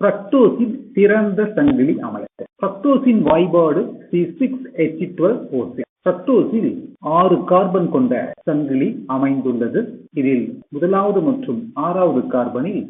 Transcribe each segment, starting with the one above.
பிரக்டோசின் திறந்த சங்கிலி அமைப்பு ஃப்ரக்டோஸின் வாய்பாடு C six H twelve O ஃப்ரக்டோஸில் ஆறு கார்பன் கொண்ட சங்கிலி அமைந்துள்ளது. இதில் முதலாவது மற்றும் ஆறாவது கார்பனில்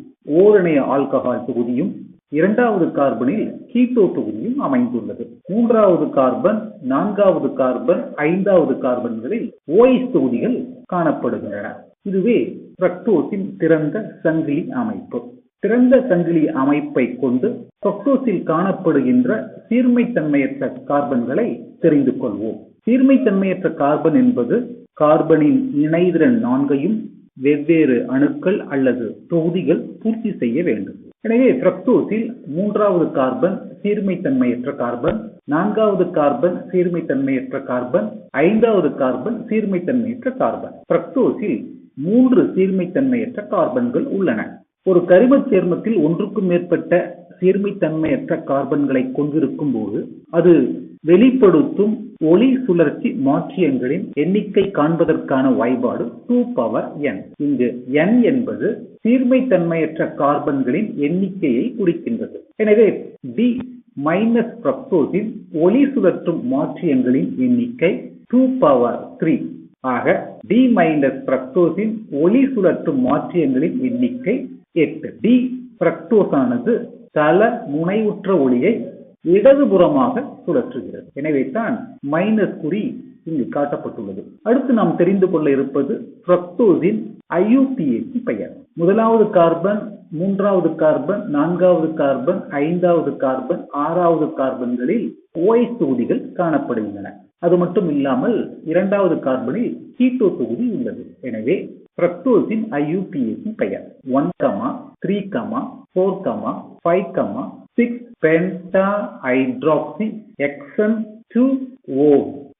ஓரணைய ஆல்கஹால் தொகுதியும் இரண்டாவது கார்பனில் கீட்டோ தொகுதியும் அமைந்துள்ளது. மூன்றாவது கார்பன் நான்காவது கார்பன் ஐந்தாவது கார்பன்களில் ஓஎஸ் தொகுதிகள் காணப்படுகின்றன. இதுவே ஃப்ரக்டோஸின் திறந்த சங்கிலி அமைப்பு. திறந்த சங்கிலி அமைப்பை கொண்டு ஃப்ரக்டோஸில் காணப்படுகின்ற சீர்மைத்தன்மையற்ற கார்பன்களை தெரிந்து கொள்வோம். சீர்மைத்தன்மையற்ற கார்பன் என்பது கார்பனின் இணைதிறன் நான்கையும் வெவ்வேறு அணுக்கள் அல்லது தொகுதிகள் பூர்த்தி செய்ய வேண்டும். எனவே ஃப்ரக்டோஸில் மூன்றாவது கார்பன் சீர்மைத்தன்மையற்ற கார்பன் நான்காவது கார்பன் சீர்மைத்தன்மையற்ற கார்பன் ஐந்தாவது கார்பன் சீர்மைத்தன்மையற்ற கார்பன். ஃப்ரக்டோஸில் மூன்று சீர்மைத்தன்மையற்ற கார்பன்கள் உள்ளன. ஒரு கரிமச் சேர்மத்தில் ஒன்றுக்கும் மேற்பட்ட சீர்மைத்தன்மையற்ற கார்பன்களை கொண்டிருக்கும் போது அது வெளிப்படுத்தும் ஒளி சுழற்சி மாற்றியங்களின் எண்ணிக்கை காண்பதற்கான வாய்பாடு டூ பவர் என் இங்கு என் என்பது சீர்மைத்தன்மையற்ற கார்பன்களின் எண்ணிக்கையை குறிக்கின்றது. எனவே டி மைனஸ் பிரப்டோஸின் ஒளி சுழற்றும் மாற்றியங்களின் எண்ணிக்கை டூ பவர் த்ரீ ஆக டி மைனஸ் பிரக்டோஸின் ஒளி சுழற்றும் மாற்றியங்களின் எண்ணிக்கை எட்டு. டி பிரக்டோஸ் ஆனது தல முனைவுற்ற ஒளியை இடதுபுறமாக சுழற்றுகிறது. எனவே தான் மைனஸ் குறி இங்கு காட்டப்பட்டுள்ளது. அடுத்து நாம் தெரிந்து கொள்ள இருப்பது பிரக்டோஸின் ஐயூபிஏசி பெயர். முதலாவது கார்பன் மூன்றாவது கார்பன் நான்காவது கார்பன் ஐந்தாவது கார்பன் ஆறாவது கார்பன்களில் ஓய் தொகுதிகள் காணப்படுகின்றன. அது மட்டும் இல்லாமல் இரண்டாவது கார்பனில் கீட்டோ தொகுதி உள்ளது. எனவே பிரக்டோஸின் ஐயூபிஏசி பெயர். One comma three comma four comma five comma six penta hydroxy hexan two O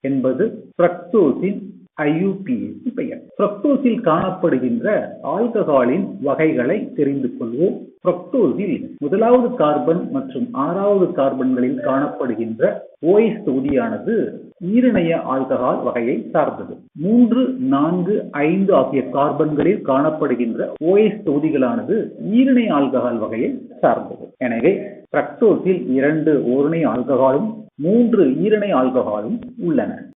என்பது பிரக்டோஸின் ஐயூபிஏசி பெயர். பிரக்டோஸில் காணப்படுகின்ற ஆல்கஹாலின் வகைகளை தெரிந்து கொள்வோம். பிரக்டோஸில் முதலாவது கார்பன் மற்றும் ஆறாவது கார்பன்களில் காணப்படுகின்ற ஓஎஸ் தொகுதியானது ஈரிணைய ஆல்கஹால் வகையை சார்ந்தது. மூன்று நான்கு ஐந்து ஆகிய கார்பன்களில் காணப்படுகின்ற ஓஎஸ் தொகுதிகளானது ஈரிணைய ஆல்கஹால் வகையை சார்ந்தது. எனவே பிரக்டோஸில் இரண்டு ஓரணை ஆல்கஹாலும் மூன்று ஈரணை ஆல்கஹாலும் உள்ளன.